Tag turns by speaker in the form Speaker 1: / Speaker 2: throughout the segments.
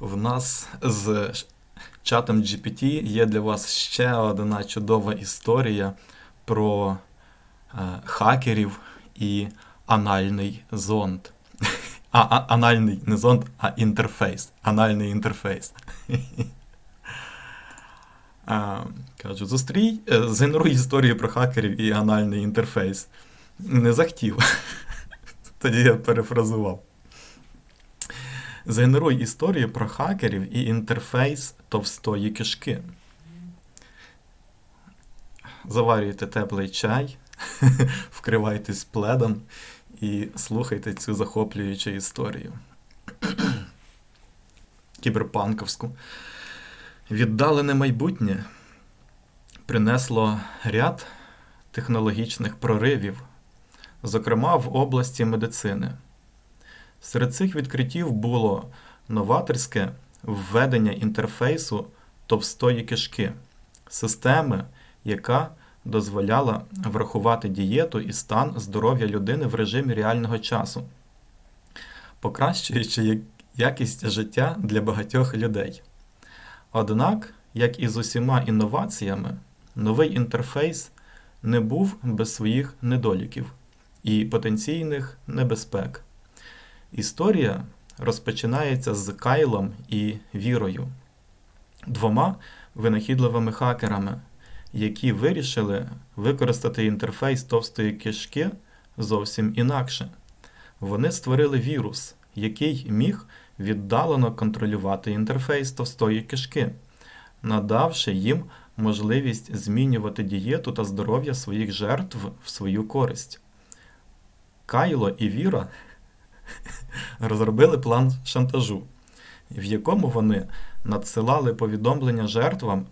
Speaker 1: В нас з чатом GPT є для вас ще одна чудова історія про е, хакерів і анальний зонд. А, а, анальний не зонд, а інтерфейс. Анальний інтерфейс. А, кажу, зустрій, е, згенеруй історію про хакерів і анальний інтерфейс. Не захотів. Тоді я перефразував. Згенеруй історію про хакерів і інтерфейс товстої кишки. Заварюйте теплий чай, вкривайтесь пледом і слухайте цю захоплюючу історію. Кіберпанковську. Віддалене майбутнє принесло ряд технологічних проривів, зокрема в області медицини. Серед цих відкриттів було новаторське введення інтерфейсу товстої кишки, системи, яка дозволяла врахувати дієту і стан здоров'я людини в режимі реального часу, покращуючи якість життя для багатьох людей. Однак, як і з усіма інноваціями, новий інтерфейс не був без своїх недоліків і потенційних небезпек. Історія розпочинається з Кайлом і Вірою, двома винахідливими хакерами, які вирішили використати інтерфейс товстої кишки зовсім інакше. Вони створили вірус, який міг віддалено контролювати інтерфейс товстої кишки, надавши їм можливість змінювати дієту та здоров'я своїх жертв в свою користь. Кайло і Віра розробили план шантажу, в якому вони надсилали повідомлення жертвам,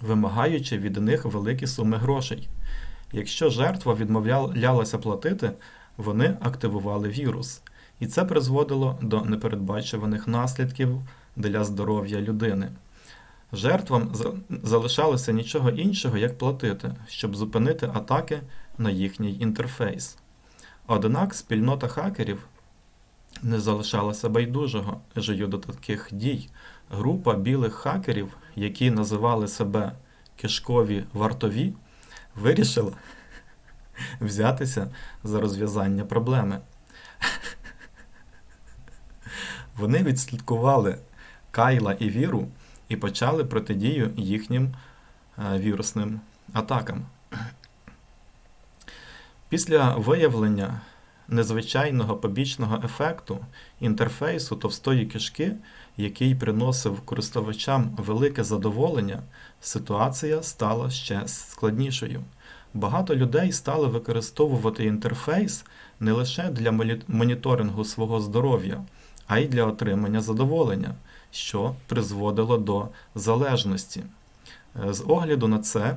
Speaker 1: вимагаючи від них великі суми грошей. Якщо жертва відмовлялася платити, вони активували вірус, і це призводило до непередбачуваних наслідків для здоров'я людини. Жертвам залишалося нічого іншого, як платити, щоб зупинити атаки на їхній інтерфейс. Однак спільнота хакерів не залишалася байдужого жию до таких дій. Група білих хакерів, які називали себе кишкові вартові, вирішила взятися за розв'язання проблеми. Вони відслідкували Кайла і Віру і почали протидію їхнім вірусним атакам. Після виявлення незвичайного побічного ефекту інтерфейсу товстої кишки, який приносив користувачам велике задоволення, ситуація стала ще складнішою. Багато людей стали використовувати інтерфейс не лише для моніторингу свого здоров'я, а й для отримання задоволення, що призводило до залежності. З огляду на це,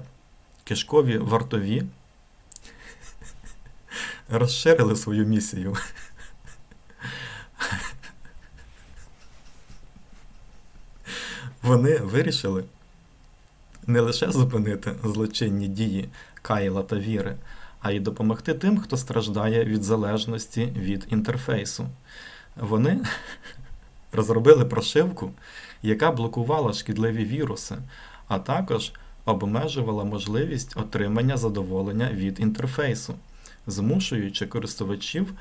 Speaker 1: кишкові вартові розширили свою місію. Вони вирішили не лише зупинити злочинні дії Кайла та Віри, а й допомогти тим, хто страждає від залежності від інтерфейсу. Вони розробили прошивку, яка блокувала шкідливі віруси, а також обмежувала можливість отримання задоволення від інтерфейсу змушуючи користувачів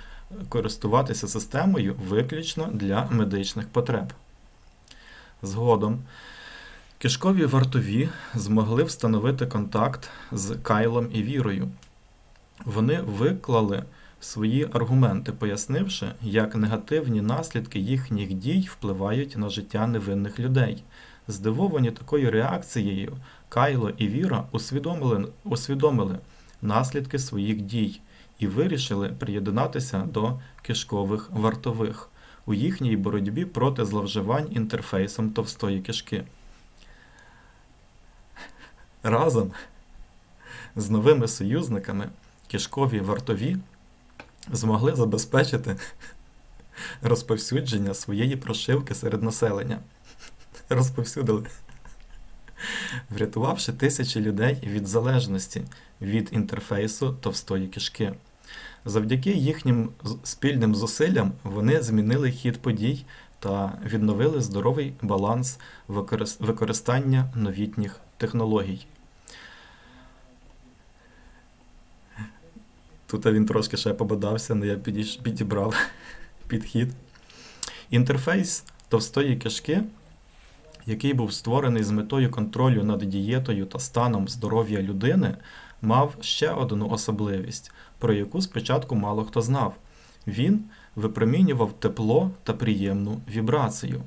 Speaker 1: користуватися системою виключно для медичних потреб. Згодом кишкові вартові змогли встановити контакт з Кайлом і Вірою. Вони виклали свої аргументи, пояснивши, як негативні наслідки їхніх дій впливають на життя невинних людей. Здивовані такою реакцією, Кайло і Віра усвідомили, усвідомили наслідки своїх дій і вирішили приєднатися до кишкових вартових у їхній боротьбі проти зловживань інтерфейсом товстої кишки. Разом з новими союзниками кишкові вартові змогли забезпечити розповсюдження своєї прошивки серед населення. Розповсюдили. Врятувавши тисячі людей від залежності від інтерфейсу товстої кишки. Завдяки їхнім спільним зусиллям вони змінили хід подій та відновили здоровий баланс використання новітніх технологій. Тут він трошки ще пободався, але я підібрав підхід. Інтерфейс товстої кишки, який був створений з метою контролю над дієтою та станом здоров'я людини, мав ще одну особливість, про яку спочатку мало хто знав. Він випромінював тепло та приємну вібрацію,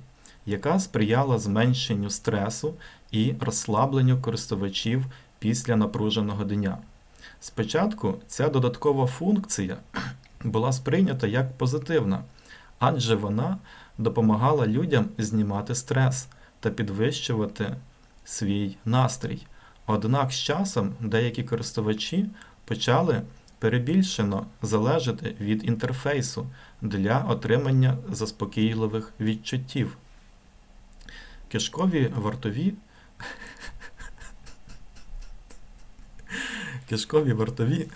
Speaker 1: яка сприяла зменшенню стресу і розслабленню користувачів після напруженого дня. Спочатку ця додаткова функція була сприйнята як позитивна, адже вона допомагала людям знімати стрес та підвищувати свій настрій. Однак з часом деякі користувачі почали перебільшено залежати від інтерфейсу для отримання заспокійливих відчуттів. Кишкові вартові Кишкові вартові,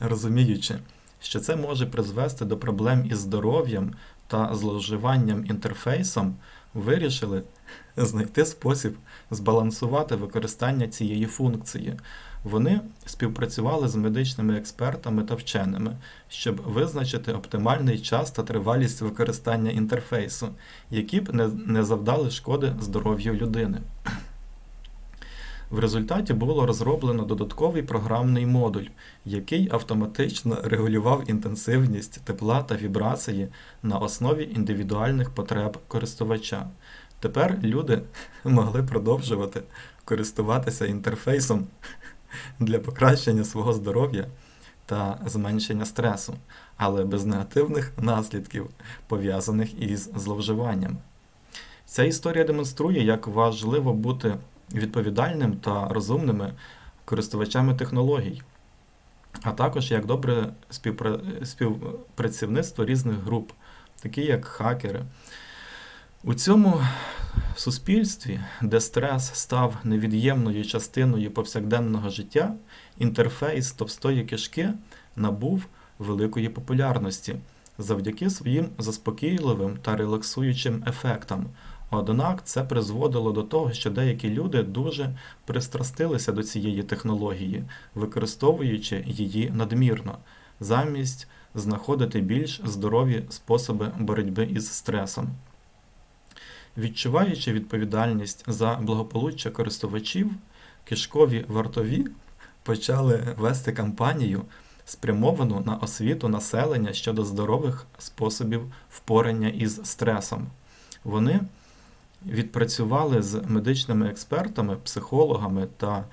Speaker 1: розуміючи, що це може призвести до проблем із здоров'ям та зловживанням інтерфейсом, вирішили знайти спосіб збалансувати використання цієї функції. Вони співпрацювали з медичними експертами та вченими, щоб визначити оптимальний час та тривалість використання інтерфейсу, які б не завдали шкоди здоров'ю людини. В результаті було розроблено додатковий програмний модуль, який автоматично регулював інтенсивність тепла та вібрації на основі індивідуальних потреб користувача. Тепер люди могли продовжувати користуватися інтерфейсом для покращення свого здоров'я та зменшення стресу, але без негативних наслідків, пов'язаних із зловживанням. Ця історія демонструє, як важливо бути відповідальним та розумними користувачами технологій, а також як добре співпрацівництво різних груп, такі як хакери. У цьому суспільстві, де стрес став невід'ємною частиною повсякденного життя, інтерфейс товстої кишки набув великої популярності завдяки своїм заспокійливим та релаксуючим ефектам. Однак це призводило до того, що деякі люди дуже пристрастилися до цієї технології, використовуючи її надмірно, замість знаходити більш здорові способи боротьби із стресом. Відчуваючи відповідальність за благополуччя користувачів, кишкові вартові почали вести кампанію, спрямовану на освіту населення щодо здорових способів впорання із стресом. Вони відпрацювали з медичними експертами, психологами та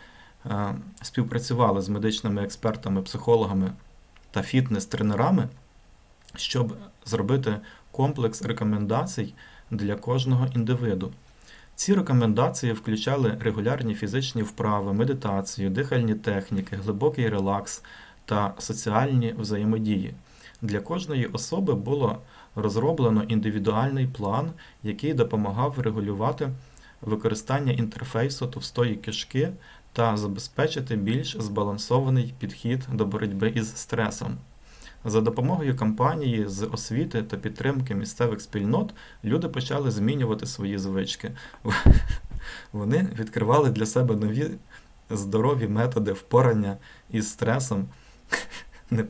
Speaker 1: е, співпрацювали з медичними експертами, психологами та фітнес-тренерами, щоб зробити комплекс рекомендацій для кожного індивиду. Ці рекомендації включали регулярні фізичні вправи, медитацію, дихальні техніки, глибокий релакс та соціальні взаємодії. Для кожної особи було розроблено індивідуальний план, який допомагав регулювати використання інтерфейсу товстої кишки та забезпечити більш збалансований підхід до боротьби із стресом. За допомогою кампанії з освіти та підтримки місцевих спільнот люди почали змінювати свої звички. Вони відкривали для себе нові здорові методи впорання із стресом не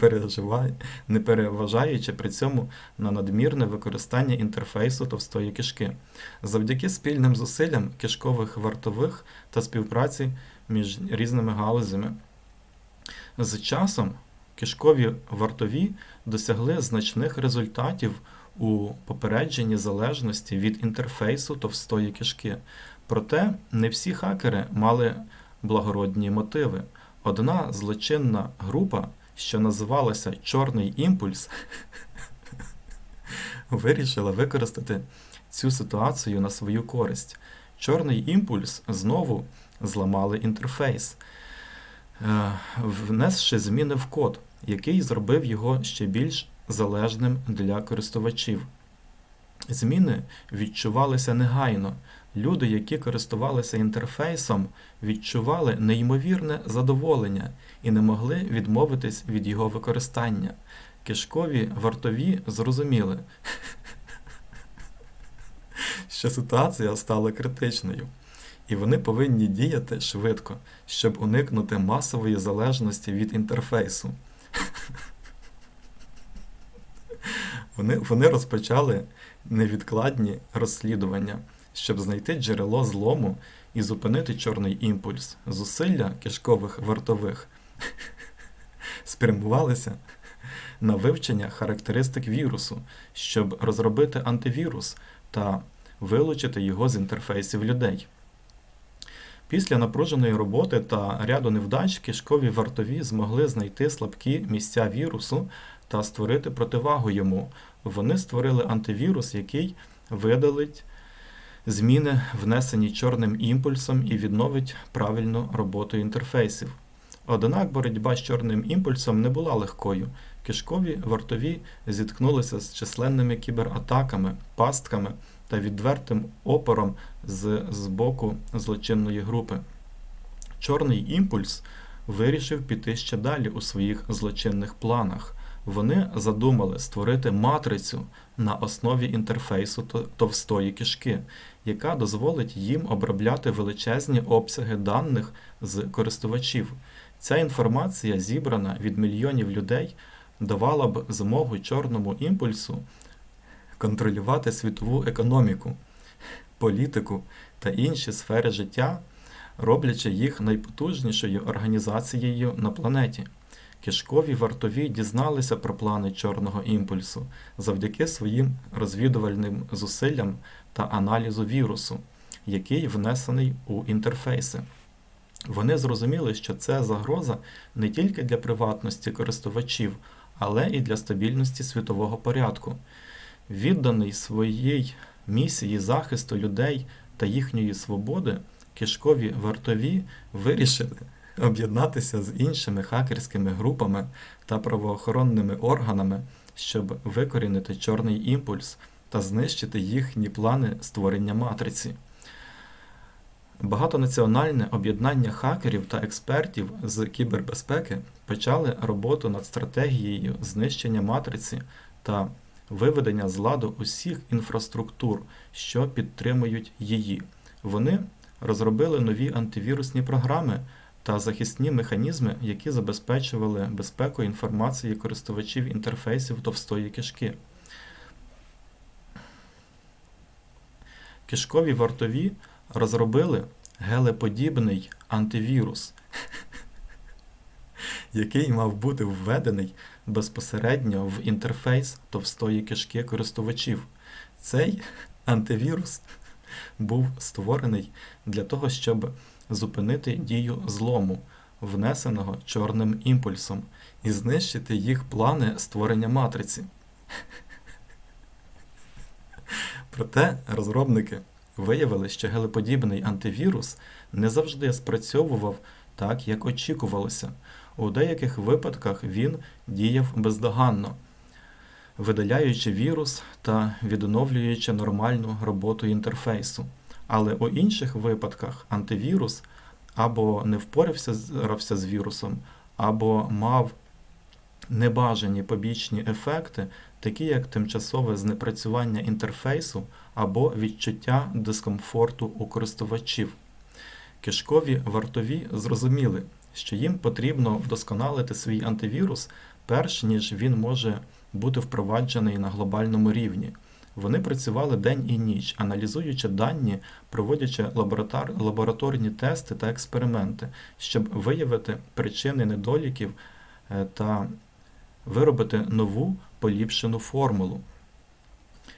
Speaker 1: не переважаючи при цьому на надмірне використання інтерфейсу товстої кишки, завдяки спільним зусиллям кишкових вартових та співпраці між різними галузями. З часом кишкові вартові досягли значних результатів у попередженні залежності від інтерфейсу товстої кишки. Проте не всі хакери мали благородні мотиви. Одна злочинна група що називалася Чорний імпульс, вирішила використати цю ситуацію на свою користь. Чорний імпульс знову зламали інтерфейс, внесши зміни в код, який зробив його ще більш залежним для користувачів. Зміни відчувалися негайно. Люди, які користувалися інтерфейсом, відчували неймовірне задоволення і не могли відмовитись від його використання. Кишкові вартові зрозуміли, що ситуація стала критичною, і вони повинні діяти швидко, щоб уникнути масової залежності від інтерфейсу. Вони, вони розпочали невідкладні розслідування, щоб знайти джерело злому і зупинити чорний імпульс. Зусилля кишкових вартових спрямувалися на вивчення характеристик вірусу, щоб розробити антивірус та вилучити його з інтерфейсів людей. Після напруженої роботи та ряду невдач кишкові вартові змогли знайти слабкі місця вірусу та створити противагу йому. Вони створили антивірус, який видалить зміни, внесені чорним імпульсом, і відновить правильну роботу інтерфейсів. Однак боротьба з чорним імпульсом не була легкою. Кишкові вартові зіткнулися з численними кібератаками, пастками та відвертим опором з, з боку злочинної групи. Чорний імпульс вирішив піти ще далі у своїх злочинних планах. Вони задумали створити матрицю на основі інтерфейсу товстої кишки, яка дозволить їм обробляти величезні обсяги даних з користувачів. Ця інформація, зібрана від мільйонів людей, давала б змогу чорному імпульсу контролювати світову економіку, політику та інші сфери життя, роблячи їх найпотужнішою організацією на планеті. Кишкові вартові дізналися про плани чорного імпульсу завдяки своїм розвідувальним зусиллям та аналізу вірусу, який внесений у інтерфейси. Вони зрозуміли, що це загроза не тільки для приватності користувачів, але і для стабільності світового порядку. Відданий своїй місії захисту людей та їхньої свободи, кишкові вартові вирішили об'єднатися з іншими хакерськими групами та правоохоронними органами, щоб викорінити чорний імпульс та знищити їхні плани створення матриці. Багатонаціональне об'єднання хакерів та експертів з кібербезпеки почали роботу над стратегією знищення матриці та виведення з ладу усіх інфраструктур, що підтримують її. Вони розробили нові антивірусні програми та захисні механізми, які забезпечували безпеку інформації користувачів інтерфейсів товстої кишки. Кишкові вартові розробили гелеподібний антивірус, який мав бути введений безпосередньо в інтерфейс товстої кишки користувачів. Цей антивірус був створений для того, щоб зупинити дію злому, внесеного чорним імпульсом, і знищити їх плани створення матриці. Проте розробники виявили, що гелеподібний антивірус не завжди спрацьовував так, як очікувалося. У деяких випадках він діяв бездоганно, видаляючи вірус та відновлюючи нормальну роботу інтерфейсу. Але у інших випадках антивірус або не впорався з вірусом, або мав небажані побічні ефекти, такі як тимчасове знепрацювання інтерфейсу або відчуття дискомфорту у користувачів. Кишкові вартові зрозуміли, що їм потрібно вдосконалити свій антивірус, перш ніж він може бути впроваджений на глобальному рівні. Вони працювали день і ніч, аналізуючи дані, проводячи лабораторні тести та експерименти, щоб виявити причини недоліків е, та виробити нову поліпшену формулу.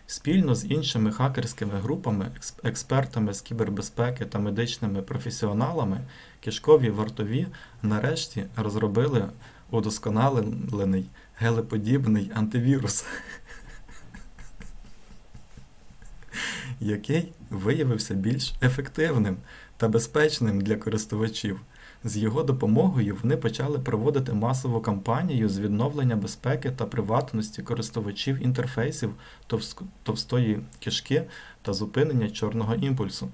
Speaker 1: Спільно з іншими хакерськими групами, експертами з кібербезпеки та медичними професіоналами, кишкові вартові нарешті розробили удосконалений гелеподібний антивірус, який виявився більш ефективним та безпечним для користувачів. З його допомогою вони почали проводити масову кампанію з відновлення безпеки та приватності користувачів інтерфейсів товстої кишки та зупинення чорного імпульсу.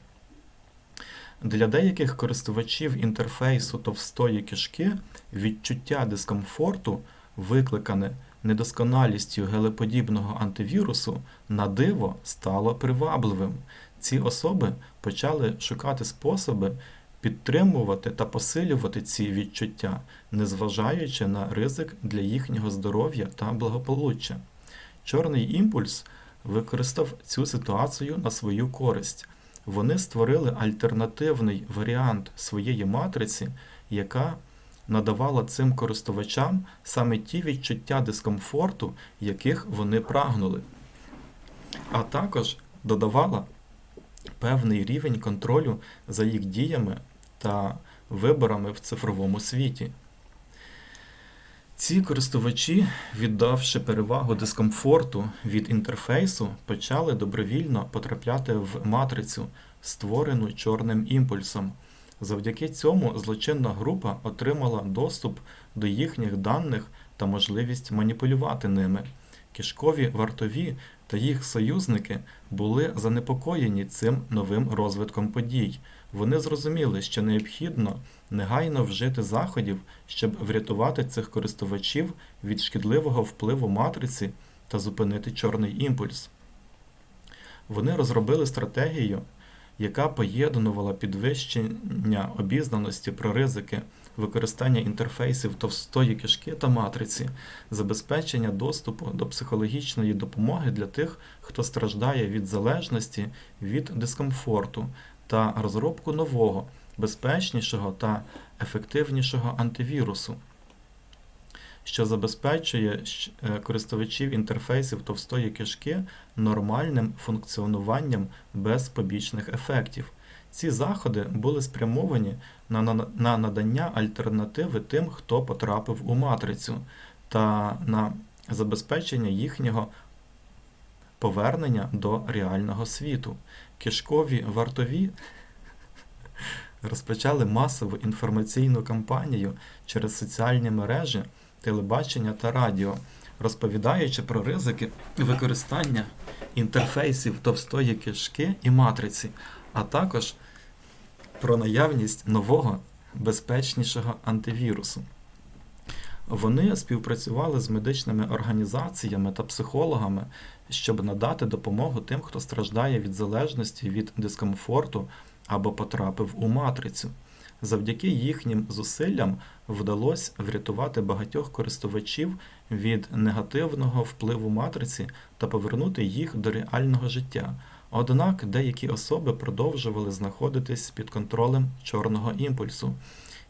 Speaker 1: Для деяких користувачів інтерфейсу товстої кишки відчуття дискомфорту, викликане недосконалістю гелеподібного антивірусу, на диво стало привабливим. Ці особи почали шукати способи підтримувати та посилювати ці відчуття, незважаючи на ризик для їхнього здоров'я та благополуччя. Чорний імпульс використав цю ситуацію на свою користь. Вони створили альтернативний варіант своєї матриці, яка надавала цим користувачам саме ті відчуття дискомфорту, яких вони прагнули, а також додавала певний рівень контролю за їх діями та виборами в цифровому світі. Ці користувачі, віддавши перевагу дискомфорту від інтерфейсу, почали добровільно потрапляти в матрицю, створену чорним імпульсом. Завдяки цьому злочинна група отримала доступ до їхніх даних та можливість маніпулювати ними. Кишкові вартові та їх союзники були занепокоєні цим новим розвитком подій. Вони зрозуміли, що необхідно негайно вжити заходів, щоб врятувати цих користувачів від шкідливого впливу матриці та зупинити чорний імпульс. Вони розробили стратегію, яка поєднувала підвищення обізнаності про ризики використання інтерфейсів товстої кишки та матриці, забезпечення доступу до психологічної допомоги для тих, хто страждає від залежності від дискомфорту, та розробку нового, безпечнішого та ефективнішого антивірусу, що забезпечує е, користувачів інтерфейсів товстої кишки нормальним функціонуванням без побічних ефектів. Ці заходи були спрямовані на, на, на надання альтернативи тим, хто потрапив у матрицю, та на забезпечення їхнього повернення до реального світу. Кишкові вартові розпочали масову інформаційну кампанію через соціальні мережі, телебачення та радіо, розповідаючи про ризики використання інтерфейсів товстої кишки і матриці, а також про наявність нового безпечнішого антивірусу. Вони співпрацювали з медичними організаціями та психологами, щоб надати допомогу тим, хто страждає від залежності від дискомфорту або потрапив у матрицю. Завдяки їхнім зусиллям вдалося врятувати багатьох користувачів від негативного впливу матриці та повернути їх до реального життя. Однак деякі особи продовжували знаходитись під контролем чорного імпульсу,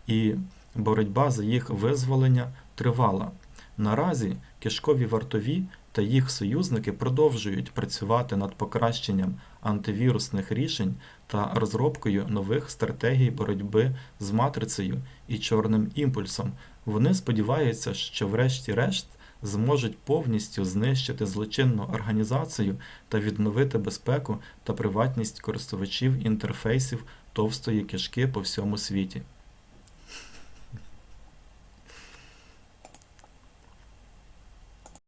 Speaker 1: і боротьба за їх визволення тривала. Наразі кишкові вартові та їх союзники продовжують працювати над покращенням антивірусних рішень та розробкою нових стратегій боротьби з матрицею і чорним імпульсом. Вони сподіваються, що врешті-решт зможуть повністю знищити злочинну організацію та відновити безпеку та приватність користувачів інтерфейсів товстої кишки по всьому світі.